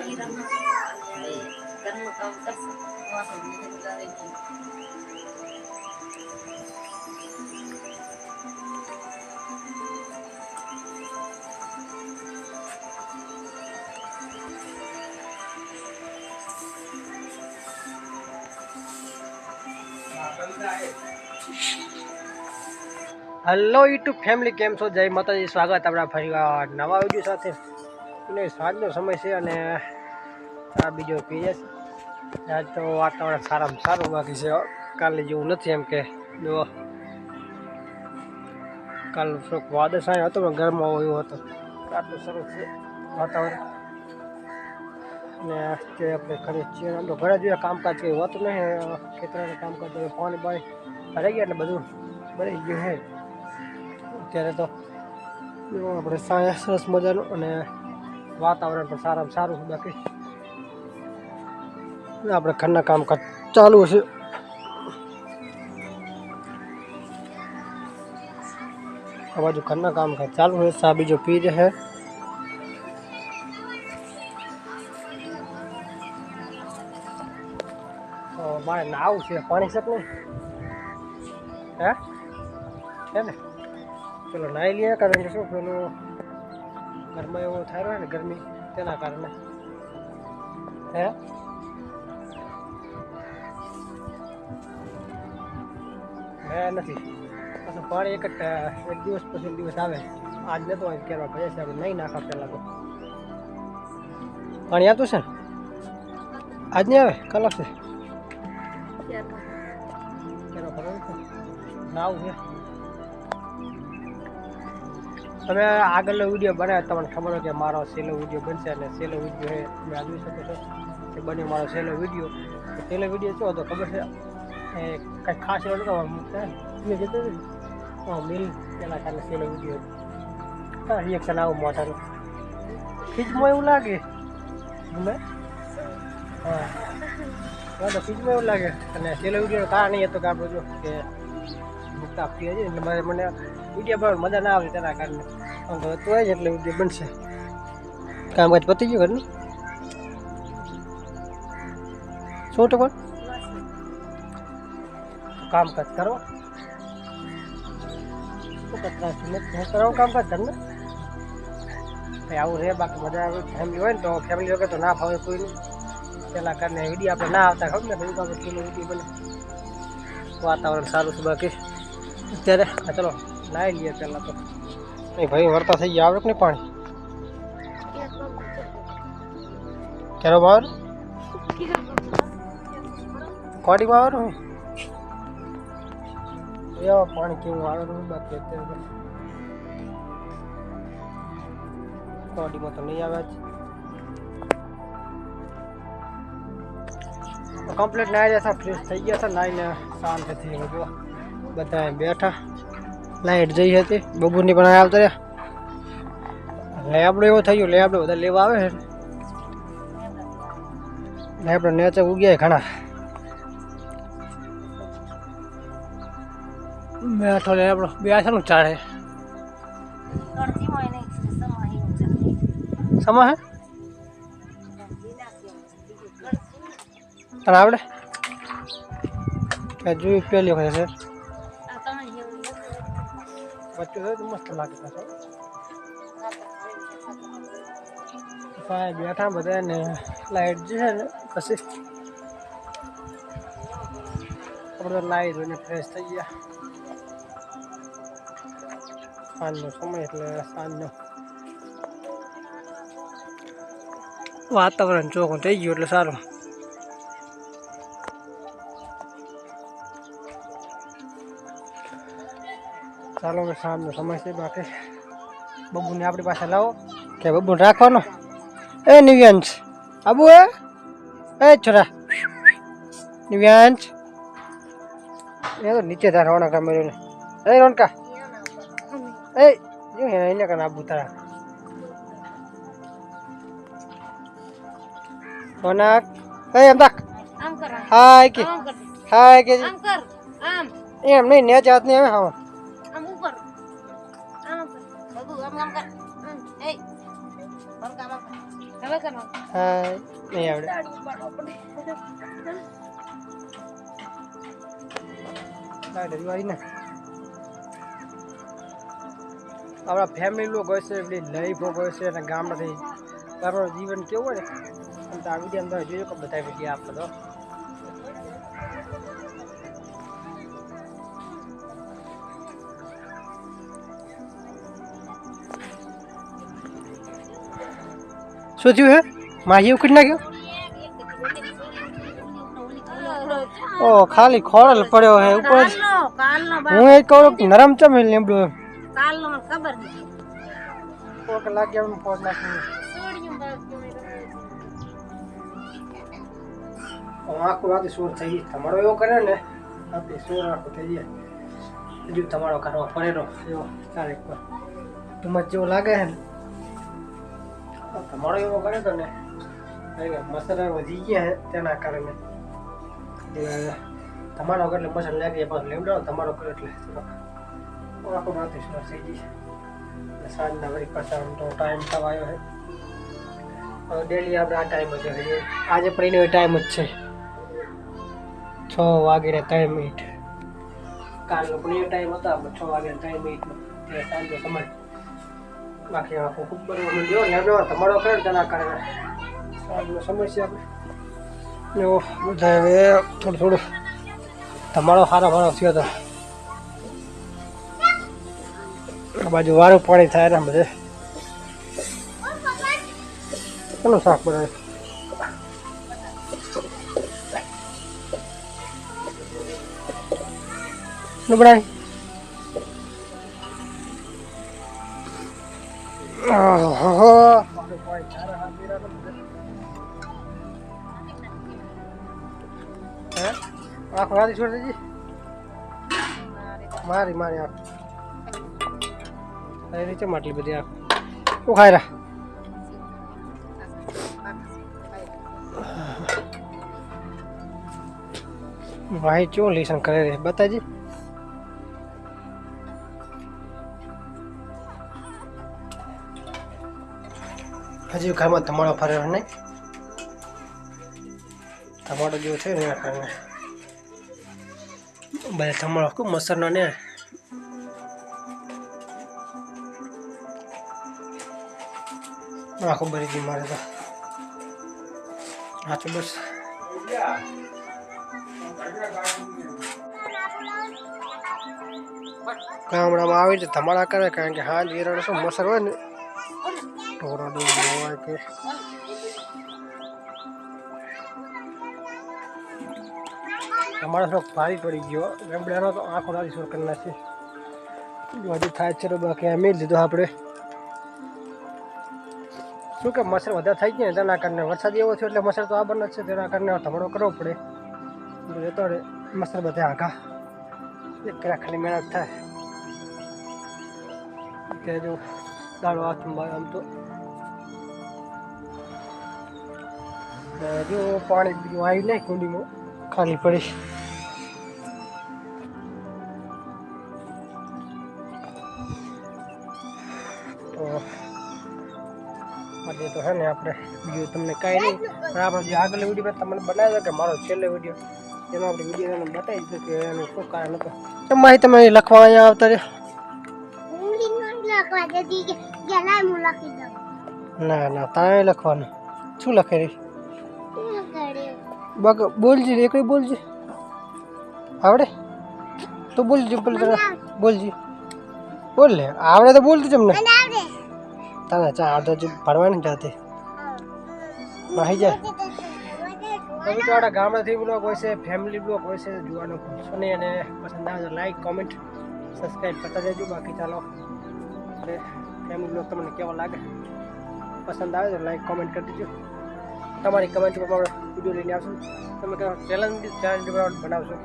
ઈ રમા અને ઘરનું કામ કરશે વાસણ બીજું કરે નહીં હલો યુટ્યુબ ફેમિલી કેમ છો? જય માતાજી, સ્વાગત આપણા ફરી વાર નવા વીડિયો સાથે. અને સાંજનો સમય છે અને આ બીજો પીએ છે. આજ તો વાતાવરણ સારામાં સારું બાકી છે. કાલે જેવું નથી એમ કે જો કાલ થોડોક આવ્યો હતો, પણ ગરમો એવો હતો. આટલું સરસ છે વાતાવરણ. અને તે આપણે કરીએ છીએ. આમ તો ઘરે જોઈએ કામકાજ કંઈ હોતું નહીં. ખેતરનું કામકાજ હવે પાણી પાણી ભરાઈ ગયા એટલે બધું ભરાઈ ગયું હે અત્યારે તો આપણે સાંજ સરસ મજાનું અને વાતાવરણ પણ સારામાં સારું છે, બાકી. આપણે ઘરના કામકાજ ચાલુ છે. આ બાજુ ઘરના કામકાજ ચાલુ છે, સા બીજો પી તો મારે નાવું છે, પાણી શક નહીં? હે? ને? ચલો નાહી લઈએ કારણ કે શું પેલું ઘરમાં એવો થાય રહ્યો ને ગરમી તેના કારણે. હે? હે નથી. પાછું પાણી એક જ એક દિવસ પછી દિવસ આવે. આજ નતો આજ કેવા ભલે છે આપણે નહીં નાખા પહેલાં તો. પાણી આવતું છે ને? આજ નહીં આવે? કાલ આવશે? ત્યારમાં કેનો ખબર નથી નાવું છે. તમે આગળનો વીડિયો બનાવ્યો તમને ખબર હોય કે મારો છેલ્લો વીડિયો બનશે અને છેલ્લો વીડિયો એ તમે આવી શકો છો કે બન્યો મારો છેલ્લો વીડિયો. છેલ્લો વીડિયો શું હતો ખબર છે? એ કંઈક ખાસ એવું તમે જતો હા મિલ એના કારણે છેલ્લો વીડિયો. હા રિએક્શન આવું મોટાનું ફીજમાં એવું લાગે. તમે હા. તો ફીજમાં એવું લાગે. અને છેલ્લો વીડિયો કારણ એ હતો કે આપણે જો કે મુક્તા આપતી હતી એટલે મને વીડિયો પણ મજા ના આવે તેના કારણે. તો હતું જ એટલે વીડિયો બનશે. કામકાજ પતી ગયું ઘરનું. શું ટકો? કામકાજ કરો. કરાવું કામકાજ ઘરને. આવું રહે, બાકી આવે ફેમિલી હોય ને તો ફેમિલી વગર તો ના ફાવે કોઈનું. પહેલાં કારણે વીડિયો આપણે ના આવતા, ખબર ને? ભાઈ બને. વાતાવરણ સારું છે બાકી. અત્યારે ચલો, લાવી લઈએ પહેલાં તો. નહીં ભાઈ વરતા થઈ ગયા આવડે કે નહીં પાણી ક્યારે બાવર કોડીમાં આવવાનું એવા પાણી કેવું આવવાનું બાકી અત્યારે તો કોડીમાં તો નહીં આવે જ કમ્પ્લીટ નાહી જતા ફ્રેશ થઈ ગયા હતા નાહીને શાંત થઈ જો બધા અહીં બેઠા લાઈટ જઈ હતી. બબુરની પણ આવતા રહ્યા. આપણે એવો થઈ ગયો. આપણે બધા લેવા આવે છે. આપણે નેચે ઉગ્યા ઘણા. બેઠો લેબડો બે છે નું ચાલે. સમા હે? તને આવડે? જોયું પેલી વખત જેવું બચ્ચું છે તો મસ્ત લાગે પાછો ભાઈ બેઠા બધા ને લાઈટ જે છે ને પછી આપણે લાઈટ જોઈને ફ્રેશ થઈ ગયા. સાંજનો સમય એટલે સાંજનો વાતાવરણ ચોખ્ખું થઈ ગયું એટલે સારું. ચાલો હવે સાંજનો સમય છે બાકી બબુને આપણી પાસે લાવો. કે બબુને રાખવાનો? એ નિવ્યાંશ. આબુ એ? એ છોરા. નિવ્યાંશ. એ તો નીચે તાર રોનકા મેળ્યો ને એ રોનકા. એ જો એને કાન આબુ તારા. રોનક. એ એમ તાક. આમ કર. હાય કે. આમ કર. હાય કે. આમ કર. આમ. એમ નહીં ને જાત નહીં આવે હા હવે હા, નહીં આવડે. આપણા ફેમિલી લોકો હોય છે બધી લાઈફ હોય છે, અને ગામમાંથી તારું જીવન કેવું હોય. ને તો આ અંદર કે બધા વીડિયો આપણે તો. શું થયું હે માહી ઉખડી નાખ્યો ઓ ખાલી ખોરલ પડ્યો હે ઉપર જ. કાલનો કાલનો બા- હું એ કહું કે નરમ ચમે લીમડો એમ કાલનો મને ખબર નથી કોક લાગ્યા એમ પોત નાખી સોડિયું બાકી મેં આખું રાતે સોર થઈ ગઈ તમારો એવો કરે ને રાતે સોર આખું થઈ જાય હજુ તમારો કરવા પડેલો એવો ચારેક પર તુમજ જેવો લાગે છે ને આ તમારો એવો કરે તો ને. મસાલા વધી ગયા છે તેના કારણે. તમારો વગર એટલે મસાલા લાગે પાછું લેવડાવો, તમારો કરે એટલે. આખું રાતે સોર થઈ છે સાંજના વળી પાછા આમ તો ટાઈમ થવા આવ્યો છે ડેલી આપણે આ ટાઈમ જ રહીએ આજે પણ એનો ટાઈમ જ છે. છ વાગે ત્રણ મિનિટ કાલનો પણ એ ટાઈમ હતો આપણે છ વાગે ત્રણ મિનિટનો સાંજનો સમય. બાકી આખું ખૂબ બધો લ્યો લેવડો તમારો કરે તેના કારણે. આપણે એવો બધા હવે થોડું થોડું તમારો સારો ભારો થયો હતો આ બાજુ વારું પાણી થાય ને બધે. કોનું શાક બનાવે? નું આંખ મારી છોડ દેજી મારી મારી આંખ એ રીતે માટલી બધી આંખ શું રા ભાઈ ચો લેસન કરે રે? બતાજી. હજી ઘરમાં તમારો ફરે નહીં. ટમાટો જેવો છે ને કારણે. બધા ટમાટો ખૂબ મસરનો ને. આખું ભરી ગયું મારે તો. સાચું બસ. ગામડામાં આવી છે ધમાડા કરે કારણ કે હાલ વેરણ શું મસર હોય ને. ઢોરા ડોરા હોય કે? અમારો થોડોક ભારી પડી ગયો. રેમડાનો તો આંખો રાતી સોર કરી નાખી હજી થાય છે તો બાકી એમ લીધો આપણે. શું કે મચ્છર વધારે થઈ ગયા તેના કારણે વરસાદ એવો થયો એટલે મચ્છર તો આ બને જ છે, તેના કારણે ધમડો કરવો પડે. જતો રહે મચ્છર બધા આઘા એક ખાલી મહેનત થાય. કે જો દાડો હાથમાં આમ તો. જો પાણી બીજું આવ્યું નહીં કુંડીમાં. ખાલી પડી. તો આજે તો હે ને આપણે બીજું તમને કાંઈ નહીં પણ આપણે જે આગળ વીડિયો તમને બનાવ્યો કે મારો છેલ્લો વીડિયો એનો આપણે વીડિયો એને બતાવી દીધું કે એનું શું કારણ હતું. તમારી તમે લખવા અહીંયા આવતા રહ્યા? ના ના તારે લખવાનું. શું લખે રહી બગ બોલજી એકડી બોલજી. આવડે? તો બોલજી બોલ બોલજી. બોલ લે આવડે તો બોલતી તમને તને ચા આવડે જો ભણવાની જાતે માહી જાય તમે તો આપણા ગામડાથી બ્લોગ હોય છે ફેમિલી બ્લોગ હોય છે જોવાનો ભૂલશો નહીં અને પસંદ આવે તો લાઈક કોમેન્ટ સબસ્ક્રાઈબ કરતા જજો બાકી ચાલો ફેમિલી બ્લોગ તમને કેવો લાગે? પસંદ આવે તો લાઈક કોમેન્ટ કરી દેજો. તમારી કમેન્ટ ઉપર વીડિયો લઈને આવશું. તમે ચેનલ ચેનલ બનાવશો.